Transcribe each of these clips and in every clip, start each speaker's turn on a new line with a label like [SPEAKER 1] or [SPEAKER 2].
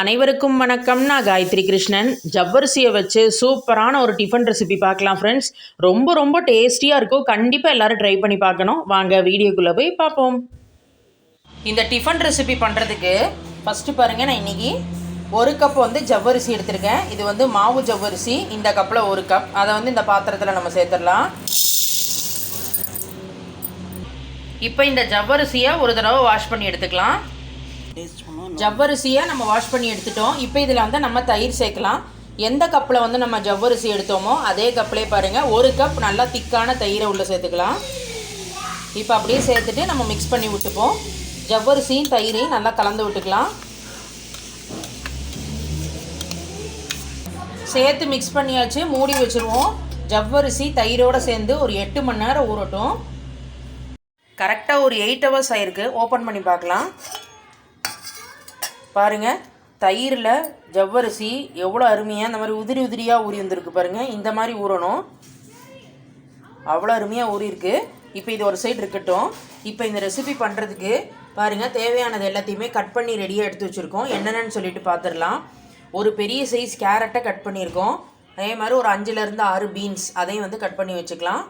[SPEAKER 1] அனைவருக்கும் வணக்கம். நான் காயத்ரி கிருஷ்ணன். ஜவ்வரிசியை வச்சு சூப்பரான ஒரு டிஃபன் ரெசிபி பார்க்கலாம் ஃப்ரெண்ட்ஸ் ரொம்ப ரொம்ப டேஸ்டியாக இருக்கும். கண்டிப்பாக எல்லோரும் ட்ரை பண்ணி பார்க்கணும். வாங்க வீடியோக்குள்ளே போய் பார்ப்போம். இந்த டிஃபன் ரெசிபி பண்ணுறதுக்கு ஃபஸ்ட்டு பாருங்கள் நான் இன்றைக்கி ஒரு கப் வந்து ஜவ்வரிசி எடுத்திருக்கேன். இது வந்து மாவு ஜவ்வரிசி இந்த கப்பில் ஒரு கப் அதை வந்து இந்த பாத்திரத்தில் நம்ம சேர்த்துடலாம். இப்போ இந்த ஜவ்வரிசியை ஒரு தடவை வாஷ் பண்ணி எடுத்துக்கலாம். ஜவ்வரிசியை நம்ம வாஷ் பண்ணி எடுத்துட்டோம். இப்போ இதில் வந்து நம்ம தயிர் சேர்க்கலாம். எந்த கப்பில் வந்து நம்ம ஜவ்வரிசி எடுத்தோமோ அதே கப்பிலே பாருங்கள் ஒரு கப் நல்லா திக்கான தயிரை உள்ளே சேர்த்துக்கலாம். இப்போ அப்படியே சேர்த்துட்டு நம்ம மிக்ஸ் பண்ணி விட்டுப்போம். ஜவ்வரிசியும் தயிரையும் நல்லா கலந்து விட்டுக்கலாம். சேர்த்து மிக்ஸ் பண்ணியாச்சு மூடி வச்சுருவோம். ஜவ்வரிசி தயிரோடு சேர்ந்து ஒரு எட்டு மணி நேரம் ஊறட்டும். கரெக்டாக ஒரு எயிட் ஹவர்ஸ் ஆயிருக்கு. ஓப்பன் பண்ணி பார்க்கலாம். பாருங்கள் தயிரில் ஜவ்வரிசி எவ்வளோ அருமையாக இந்த மாதிரி உதிரி உதிரியாக ஊறி வந்திருக்கு பாருங்கள் இந்த மாதிரி ஊறணும். அவ்வளோ அருமையாக ஊறியிருக்கு. இப்போ இது ஒரு சைடு இருக்கட்டும். இப்போ இந்த ரெசிபி பண்ணுறதுக்கு பாருங்கள் தேவையானது எல்லாத்தையுமே கட் பண்ணி ரெடியாக எடுத்து வச்சுருக்கோம். என்னென்னு சொல்லிட்டு பார்த்துடலாம் ஒரு பெரிய சைஸ் கேரட்டை கட் பண்ணியிருக்கோம். அதே மாதிரி ஒரு அஞ்சுலேருந்து ஆறு பீன்ஸ் அதையும் வந்து கட் பண்ணி வச்சுக்கலாம்.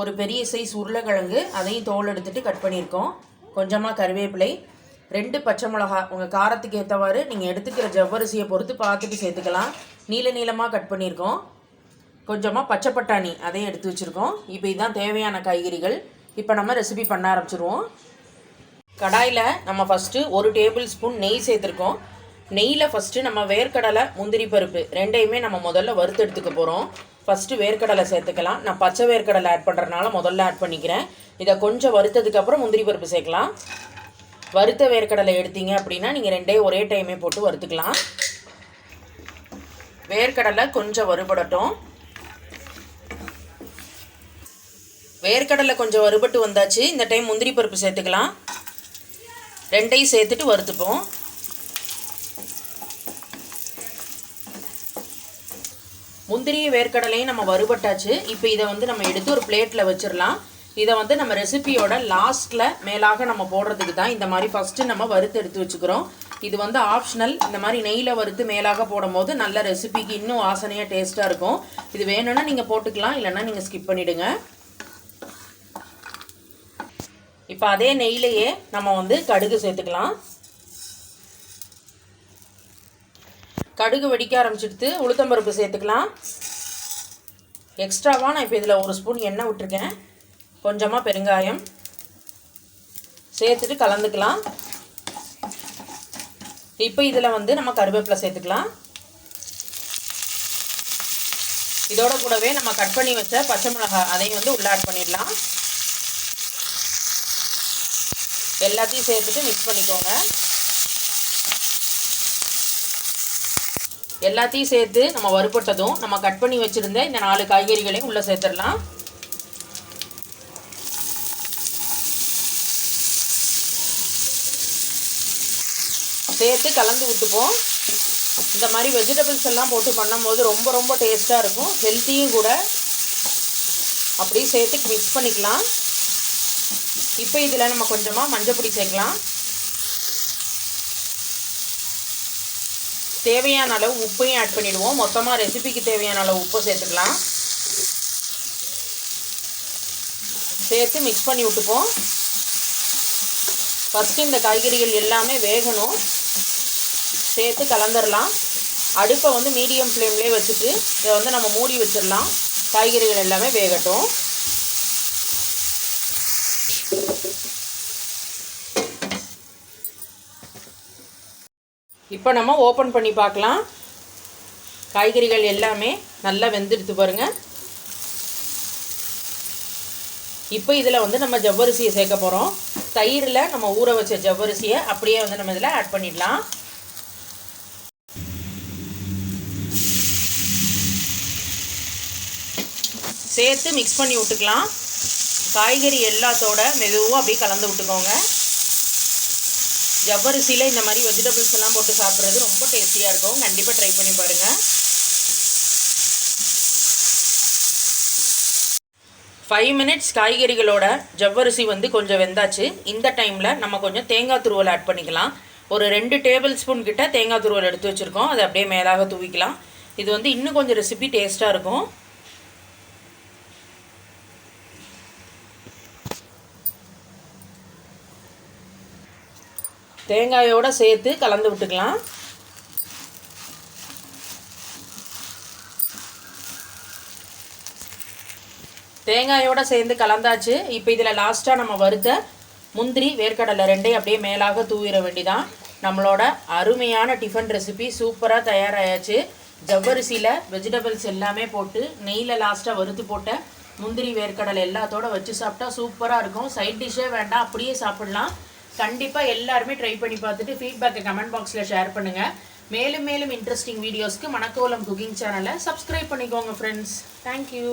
[SPEAKER 1] ஒரு பெரிய சைஸ் உருளைக்கிழங்கு அதையும் தோல் எடுத்துகிட்டு கட் பண்ணியிருக்கோம். கொஞ்சமாக கருவேப்பிலை. ரெண்டு பச்சை மிளகா உங்கள் காரத்துக்கு ஏற்றவாறு நீங்கள் எடுத்துக்கிற ஜவ்வரிசியை பொறுத்து பார்த்துட்டு சேர்த்துக்கலாம். நீல நீளமாக கட் பண்ணியிருக்கோம். கொஞ்சமாக பச்சை பட்டாணி அதையும் எடுத்து வச்சுருக்கோம். இப்போ இதுதான் தேவையான காய்கறிகள். இப்போ நம்ம ரெசிபி பண்ண ஆரம்பிச்சிருவோம். கடாயில் நம்ம ஃபஸ்ட்டு ஒரு டேபிள் ஸ்பூன் நெய் சேர்த்துருக்கோம். நெய்யில் ஃபஸ்ட்டு நம்ம வேர்க்கடலை முந்திரி பருப்பு ரெண்டையுமே நம்ம முதல்ல வறுத்து எடுத்துக்க போகிறோம் ஃபஸ்ட்டு வேர்க்கடலை சேர்த்துக்கலாம். நான் பச்சை வேர்க்கடலை ஆட் பண்ணுறதுனால முதல்ல ஆட் பண்ணிக்கிறேன். இதை கொஞ்சம் வறுத்ததுக்கப்புறம் முந்திரி பருப்பு சேர்க்கலாம். வறுத்த வேர்க்கடலை எடுத்தீங்க அப்படின்னா நீங்கள் ரெண்டே ஒரே டைமே போட்டு வறுத்துக்கலாம். வேர்க்கடலை கொஞ்சம் வறுபடட்டும். வேர்க்கடலை கொஞ்சம் வறுபட்டு வந்தாச்சு. இந்த டைம் முந்திரி பருப்பு சேர்த்துக்கலாம். ரெண்டையும் சேர்த்துட்டு வறுத்துப்போம். முந்திரி வேர்க்கடலையும் நம்ம வறுபட்டாச்சு. இப்போ இதை வந்து நம்ம எடுத்து ஒரு பிளேட்டில் வச்சிடலாம். இதை வந்து நம்ம ரெசிபியோட லாஸ்ட்டில் மேலாக நம்ம போடுறதுக்கு தான் இந்த மாதிரி ஃபஸ்ட்டு நம்ம வறுத்து எடுத்து வச்சுக்கிறோம். இது வந்து ஆப்ஷனல் இந்த மாதிரி நெய்யில் வறுத்து மேலாக போடும்போது நல்ல ரெசிபிக்கு இன்னும் வாசனையாக டேஸ்ட்டாக இருக்கும். இது வேணும்னா நீங்கள் போட்டுக்கலாம் இல்லைன்னா நீங்கள் ஸ்கிப் பண்ணிவிடுங்க இப்போ அதே நெய்லையே நம்ம வந்து கடுகு சேர்த்துக்கலாம். கடுகு வெடிக்க ஆரம்பிச்சிடுத்து உளுத்தம்பருப்பு சேர்த்துக்கலாம். எக்ஸ்ட்ராவாக நான் இப்போ இதில் ஒரு ஸ்பூன் எண்ணெய் விட்டுருக்கேன். கொஞ்சமாக பெருங்காயம் சேர்த்துட்டு கலந்துக்கலாம். இப்போ இதில் வந்து நம்ம கருவேப்பிலை சேர்த்துக்கலாம். இதோட கூடவே நம்ம கட் பண்ணி வச்ச பச்சை மிளகாய் அதையும் வந்து உள்ள ஆட் பண்ணிடலாம். எல்லாத்தையும் சேர்த்துட்டு மிக்ஸ் பண்ணிக்கோங்க. எல்லாத்தையும் சேர்த்து நம்ம வறுபட்டதும் நம்ம கட் பண்ணி வச்சுருந்த இந்த நாலு காய்கறிகளையும் உள்ளே சேர்த்துடலாம். சேர்த்து கலந்து விட்டுப்போம். இந்த மாதிரி வெஜிடபிள்ஸ் எல்லாம் போட்டு பண்ணும்போது ரொம்ப ரொம்ப டேஸ்ட்டாக இருக்கும். ஹெல்த்தியும் கூட. அப்படியே சேர்த்து மிக்ஸ் பண்ணிக்கலாம். இப்போ இதில் நம்ம கொஞ்சமாக மஞ்சள் பொடி சேர்க்கலாம். தேவையான அளவு உப்பையும் ஆட் பண்ணிவிடுவோம் மொத்தமாக ரெசிபிக்கு தேவையான அளவு உப்பை சேர்த்துக்கலாம். சேர்த்து மிக்ஸ் பண்ணி விட்டுப்போம். ஃபஸ்ட்டு இந்த காய்கறிகள் எல்லாமே வேகணும். சேர்த்து கலந்துடலாம் அடுப்பை வந்து மீடியம் ஃப்ளேம்லேயே வச்சுட்டு இதை வந்து நம்ம மூடி வச்சிடலாம் காய்கறிகள் எல்லாமே வேகட்டும். இப்போ நம்ம ஓப்பன் பண்ணி பார்க்கலாம். காய்கறிகள் எல்லாமே நல்லா வெந்துடுத்து பாருங்கள் இப்போ இதில் வந்து நம்ம ஜவ்வரிசியை சேர்க்க போகிறோம். தயிரில் நம்ம ஊற வச்ச ஜவ்வரிசியை அப்படியே வந்து நம்ம இதில் ஆட் பண்ணிடலாம். சேர்த்து மிக்ஸ் பண்ணி விட்டுக்கலாம். காய்கறி எல்லாத்தோட மெதுவாக அப்படியே கலந்து விட்டுக்கோங்க. ஜவ்வரிசியில் இந்த மாதிரி வெஜிடபிள்ஸ் எல்லாம் போட்டு சாப்பிட்றது ரொம்ப டேஸ்டியாக இருக்கும். கண்டிப்பாக ட்ரை பண்ணி பாருங்கள் ஃபைவ் மினிட்ஸ் காய்கறிகளோட ஜவ்வரிசி வந்து கொஞ்சம் வெந்தாச்சு. இந்த டைமில் நம்ம கொஞ்சம் தேங்காய் துருவல் ஆட் பண்ணிக்கலாம். ஒரு ரெண்டு டேபிள் ஸ்பூன் கிட்ட தேங்காய் துருவல் எடுத்து வச்சுருக்கோம். அதை அப்படியே மேலாக தூவிக்கலாம். இது வந்து இன்னும் கொஞ்சம் ரெசிபி டேஸ்ட்டாக இருக்கும். தேங்காயோடு சேர்த்து கலந்து விட்டுக்கலாம். தேங்காயோடு சேர்ந்து கலந்தாச்சு. இப்போ இதில் லாஸ்ட்டாக நம்ம வறுத்த முந்திரி வேர்க்கடலை ரெண்டையும் அப்படியே மேலாக தூவிட வேண்டிதான். நம்மளோட அருமையான டிஃபன் ரெசிபி சூப்பராக தயாராகியாச்சு ஜவ்வரிசியில் வெஜிடபிள்ஸ் எல்லாமே போட்டு நெய்யில் லாஸ்ட்டாக வறுத்து போட்ட முந்திரி வேர்க்கடலை எல்லாத்தோட வச்சு சாப்பிட்டா சூப்பராக இருக்கும். சைட் டிஷ்ஷே வேண்டாம் அப்படியே சாப்பிட்லாம். கண்டிப்பாக எல்லாருமே ட்ரை பண்ணி பார்த்துட்டு ஃபீட்பேக்கை கமெண்ட் பாக்ஸில் ஷேர் பண்ணுங்கள் மேலும் மேலும் இன்ட்ரெஸ்டிங் வீடியோஸ்க்கு மணக்கோலம் குக்கிங் சேனலை சப்ஸ்கிரைப் பண்ணிக்கோங்க ஃப்ரெண்ட்ஸ் தேங்க்யூ